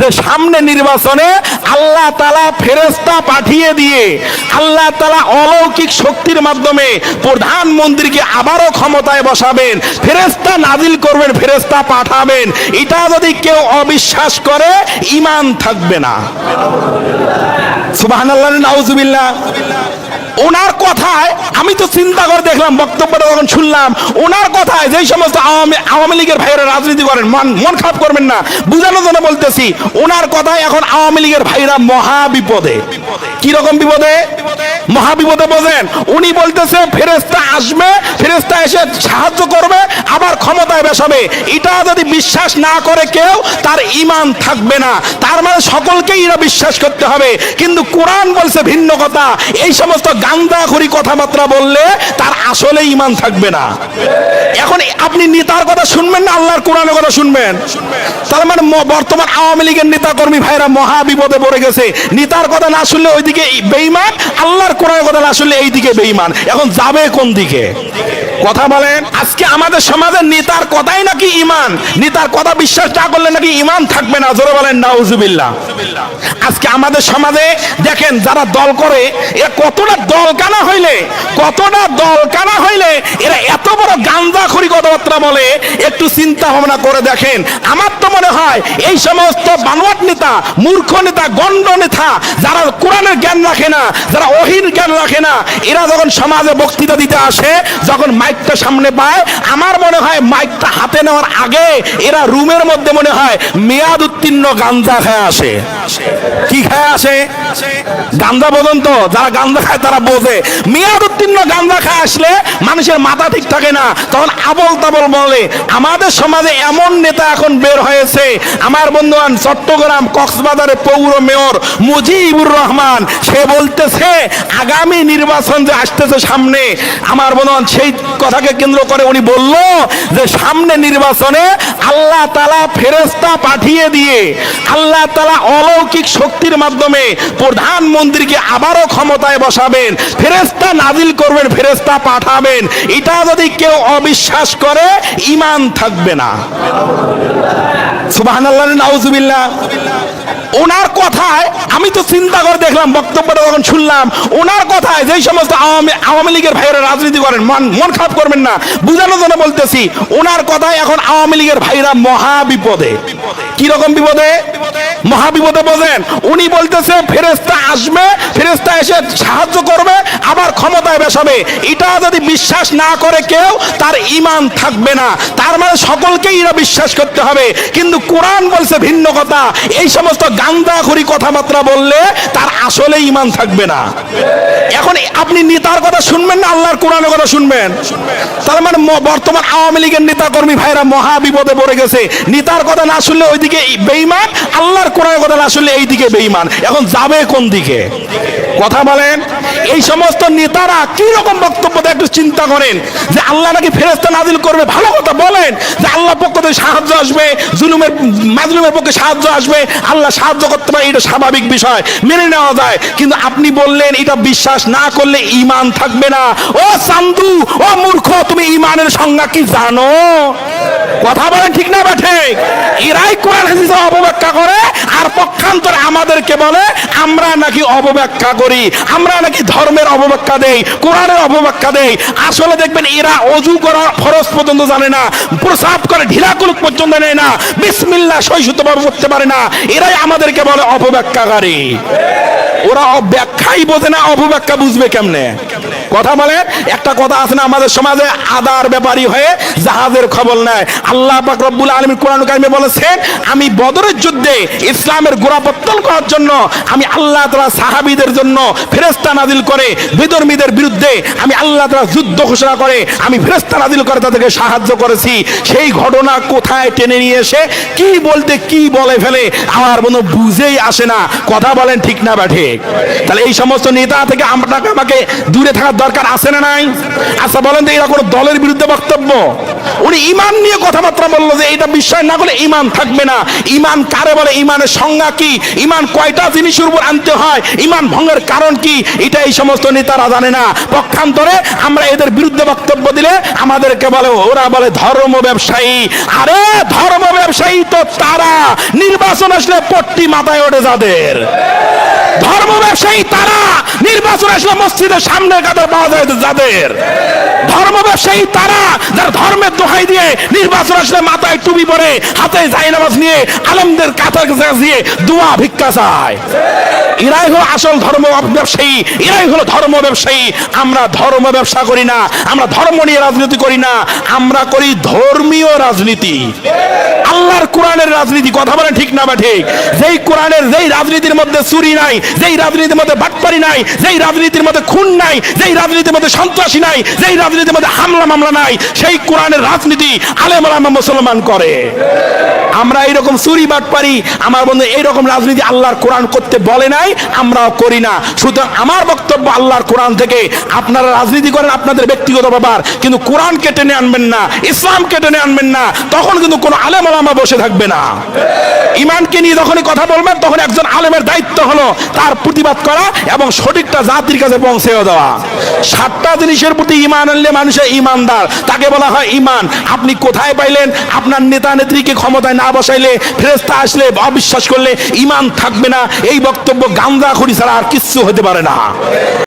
যে সামনে নির্বাচনে আল্লাহ তালা ফেরেস্তা পাঠিয়ে দিয়ে আল্লাহ তালা অলৌকিক শক্তির মাধ্যমে প্রধানমন্ত্রীকে আবারও ক্ষমতায় বসাবেন ফেরেস্তা নাজিল করবেন ফেরেস্তা পাঠাবেন। এটা যদি কেউ অবিশ্বাস করে ইমান থাকবে না। সুবাহ নাউজুবিল্লাহ। ওনার কথায় আমি তো চিন্তা করে দেখলাম, বক্তব্যটা যখন শুনলাম। ওনার কথায় যেই সমস্ত আওয়ামী আওয়ামী লীগের ভাইয়েরা রাজনীতি করেন, মন মন খারাপ করবেন না। বুঝানোর জন্য বলতেছি, ওনার কথায় এখন আওয়ামী লীগের ভাইরা মহা বিপদে কি রকম বিপদে? মহা বিপদে বোঝেন উনি বলতেছে ফেরেস্তা আসবে ফেরেস্তা এসে সাহায্য করবে, আবার ক্ষমতায় বসাবে এটা যদি বিশ্বাস না করে কেউ, তার ইমান থাকবে না। তার মানে সকলকেই এরা বিশ্বাস করতে হবে। কিন্তু কোরআন বলছে ভিন্ন কথা। এই সমস্ত গান্দাখুরি কথাবার্তা বললে তার আসলে ইমান থাকবে না। এখন আপনি নেতার কথা শুনবেন না, আল্লাহর কোরআনের কথা শুনবেন। তার মানে বর্তমান আওয়ামী লীগের নেতা কর্মী ভাইরা মহা বিপদে পড়ে গেছে। নেতার কথা না শুনলে ওইদিকে বেইমান আল্লাহর কোরআনের কথা না শুনলে এইদিকে বেইমান এখন যাবে কোন দিকে? কথা বলেন। আজকে আমাদের সমাজের নেতার কথাই নাকি ইমান। নেতার কথা বিশ্বাস না করলে নাকি ইমান থাকবে না। জোরে বলেন, নাউজুবিল্লাহ। আজকে আমাদের সমাজে দেখেন, যারা দল করে, এরা কতটা দল কানা হইলে, কতটা দল কানা হইলে, এরা এত বড় গান্দা খড়ি কথাবার্তা বলে, একটু চিন্তা ভাবনা করে দেখেন। আমার তো মনে হয়, এই সমস্ত বানোয়াট নেতা, মূর্খ নেতা, গণ্ড নেতা, যারা কোরআনের জ্ঞান রাখে না, যারা অহির জ্ঞান রাখে না, এরা যখন সমাজে বক্তৃতা দিতে আসে, যখন মাইকটা সামনে পায়। আমার মনে হয় মাইকটা হাতে নেওয়ার আগে এরা রুমের মধ্যে মনে হয় মেয়াদ উত্তীর্ণ গাঞ্জা খায় আসে। কি খায় আসে? গান্দা বোঝেন তো, যারা গান্দা খায় তারা বোঝে। মেয়াদ উত্তীর্ণ গান্দা খায় আসলে মানুষের মাথা ঠিক থাকে না। তখন আবল তাবল বলে, আমাদের সমাজে এমন নেতা এখন বের হয়েছে। আমার বন্ধুবান চট্টগ্রাম কক্সবাজারের পৌর মেয়র মুজিবুর রহমান, সে বলতেছে, আগামী নির্বাচন যে আসতেছে সামনে, আমার বন্ধুবান সেই কথাকে কেন্দ্র করে উনি বলল যে সামনে নির্বাচনে আল্লাহ তালা ফেরেস্তা পাঠিয়ে দিয়ে আল্লাহ তালা অলৌকিক শক্তির মাধ্যমে প্রধানমন্ত্রীকে আবারও ক্ষমতায় বসাবেন ফেরেস্তা নাজিল করবেন ফেরেস্তা পাঠাবেন। এটা যদি কেউ অবিশ্বাস করে ইমান থাকবে না। ওনার কথায়, আমি তো চিন্তা করে দেখলাম, বক্তব্যটা শুনলাম, ওনার কথায় যেই সমস্ত আওয়ামী আওয়ামী লীগের ভাইয়েরা রাজনীতি করেন, মন মন খারাপ করবেন না। বুঝানোর জন্য বলতেছি, ওনার কথায় এখন আওয়ামী লীগের ভাইরা মহা বিপদে। কীরকম বিপদে? মহা বিপদে বোঝেন উনি বলতেছে ফেরেস্তা আসবে ফেরেস্তা এসে সাহায্য করবে আবার ক্ষমতায় এটা যদি বিশ্বাস না করে কেউ, তার ইমান থাকবে না। তার মানে সকলকেই এরা বিশ্বাস করতে হবে। কিন্তু কোরআন বলছে ভিন্ন কথা। এই সমস্ত গান্দাখুরি কথাবার্তা বললে তার আসলে ইমান থাকবে না। এখন আপনি নেতার কথা শুনবেন না, আল্লাহর কোরআনের কথা শুনবেন? তার মানে বর্তমান আওয়ামী লীগের নেতা কর্মী ভাইরা মহা বিপদে পড়ে গেছে। নেতার কথা না শুনলে ওইদিকে বেইমান আল্লাহর কোরআন কথা আসলে এই দিকে বেইমান এখন যাবে কোন দিকে? কথা বলেন, এই সমস্ত নেতারা কি রকম বক্তব্য একটু চিন্তা করেন যে আল্লাহ নাকি ফেরেস্তা নাজিল করবে। ভালো কথা বলেন যে আল্লাহ পক্ষ থেকে সাহায্য আসবে, জুলুমের, মাজলুমের পক্ষে সাহায্য আসবে। আল্লাহ সাহায্য করতে পারে, এটা স্বাভাবিক বিষয়, মেনে নেওয়া যায়। কিন্তু আপনি বললেন এটা বিশ্বাস না করলে ইমান থাকবে না। ও চান্দু ও মূর্খ, তুমি ইমানের সংজ্ঞা কি জানো? কথা বলেন ঠিক না বা ঠিক? এরাই কোরআন হাদিসের অপব্যাখ্যা করে, আর পক্ষান্তরে আমাদেরকে বলে, আমরা নাকি অবব্যাখ্যা করি, আমরা নাকি ধর্মের অবব্যাখ্যা দেই, কোরআনের অবব্যাখ্যা দেই। আসলে দেখবেন, এরা অজু করা ফরজ পর্যন্ত জানে না প্রসাব করে ঢিলাকুলুক পর্যন্ত নেয় না, বিসমিল্লাহ সহিষ্ণুভাবে করতে পারে না। এরাই আমাদেরকে বলে অপব্যাখ্যাকারী। ওরা ব্যাখ্যাই বোঝে না, অপব্যাখ্যা বুঝবে কেমনে? কথা বলে, একটা কথা আছে না, আমাদের সমাজে আদার ব্যাপারী হয়ে জাহাজের খবর নেয়। আল্লাহ পাক রব্বুল আলমী কোরআন কারিমে বলেছেন আমি বদরের যুদ্ধে ইসলামের গোড়াপত্তন করার জন্য, আমি আল্লাহ তালা সাহাবিদের জন্য ফেরেস্তা নাজিল করে, বিধর্মীদের বিরুদ্ধে আমি আল্লাহ তালা যুদ্ধ ঘোষণা করে, আমি ফেরেস্তা নাজিল করে তাদেরকে সাহায্য করেছি। সেই ঘটনা কোথায় টেনে নিয়ে এসে, কি বলতে কি বলে ফেলে, আমার মনে বুঝেই আসে না। কথা বলেন ঠিক না বা ঠিক? তাহলে এই সমস্ত নেতা থেকে আপনাকে আমাকে দূরে থাকার দরকার আছে না নাই? আচ্ছা বলেন তো এরা কোনো দলের বিরুদ্ধে বক্তব্য? উনি ইমান নিয়ে কথাবার্তা বলল যে এটা বিশ্বাস না করলে ইমান থাকবে না। ইমান কারে বলে? ইমানের সংজ্ঞা কি? ইমান কয়টা জিনিসের উপর আনতে হয়? ইমান ভঙ্গের কারণ কি? এটা এই সমস্ত নেতারা জানে না। পক্ষান্তরে আমরা এদের বিরুদ্ধে বক্তব্য দিলে আমাদেরকে বলে, ওরা বলে ধর্ম ব্যবসায়ী। আরে, ধর্ম ব্যবসায়ী তো তারা। নির্বাচন আসলে পট্টি মাথায় ওঠে যাদের। ধর্ম ব্যবসায়ী তারা নির্বাচন আসলে মসজিদের সামনে কাতার পাওয়া যায় যাদের? ধর্ম ব্যবসায়ী তারা যারা ধর্মের দোহাই দিয়ে নির্বাচন আসলে মাথায় টুপি পরে হাতে জাইনামাজ নিয়ে আলমদের কাতার দিয়ে দোয়া ভিক্ষা চায়। এরাই হলো আসল ধর্ম ব্যবসায়ী, এরাই হলো ধর্ম ব্যবসায়ী। আমরা ধর্ম ব্যবসা করি না, আমরা ধর্ম নিয়ে রাজনীতি করি না, আমরা করি ধর্মীয় রাজনীতি। আল্লাহর কোরআনের রাজনীতি, কথা বলে ঠিক না বা ঠিক? যেই কোরআনের, যেই রাজনীতির মধ্যে চুরি নাই, যেই রাজনীতির মধ্যে বাটপারি নাই, যেই রাজনীতির মধ্যে খুন নাই, যেই রাজনীতির মধ্যে সন্ত্রাসী নাই, যেই রাজনীতির মধ্যে হামলা মামলা নাই, সেই কোরআনের রাজনীতি আলেম আলামা মুসলমান করে। আমরা এইরকম চুরি বাটপারি, আমার বন্ধু এইরকম রাজনীতি আল্লাহর কোরআন করতে বলে নাই, আমরাও করি না। সুতরাং আমার বক্তব্য আল্লাহর কোরআন থেকে, আপনারা রাজনীতি করেন আপনাদের ব্যক্তিগত ব্যাপার, কিন্তু কোরআনকে টেনে আনবেন না, ইসলামকে টেনে আনবেন না, তখন কিন্তু কোনো আলেম আলামা বসে থাকবে না। ইমানকে নিয়ে যখনই কথা বলবেন, তখন একজন আলেমের দায়িত্ব হলো তার প্রতিবাদ করা এবং সঠিকটা জাতির কাছে পৌঁছে দেওয়া। সাতটা জিনিসের প্রতি ইমান আনলে মানুষের ইমানদার। তাকে বলা হয় ইমান। আপনি কোথায় পাইলেন? আপনার নেতা নেত্রীকে ক্ষমতায় না বসাইলে ফেরেস্তা আসলে অবিশ্বাস করলে ইমান থাকবে না। এই বক্তব্য গান্দা খড়ি ছাড়া আর কিচ্ছু হতে পারে না।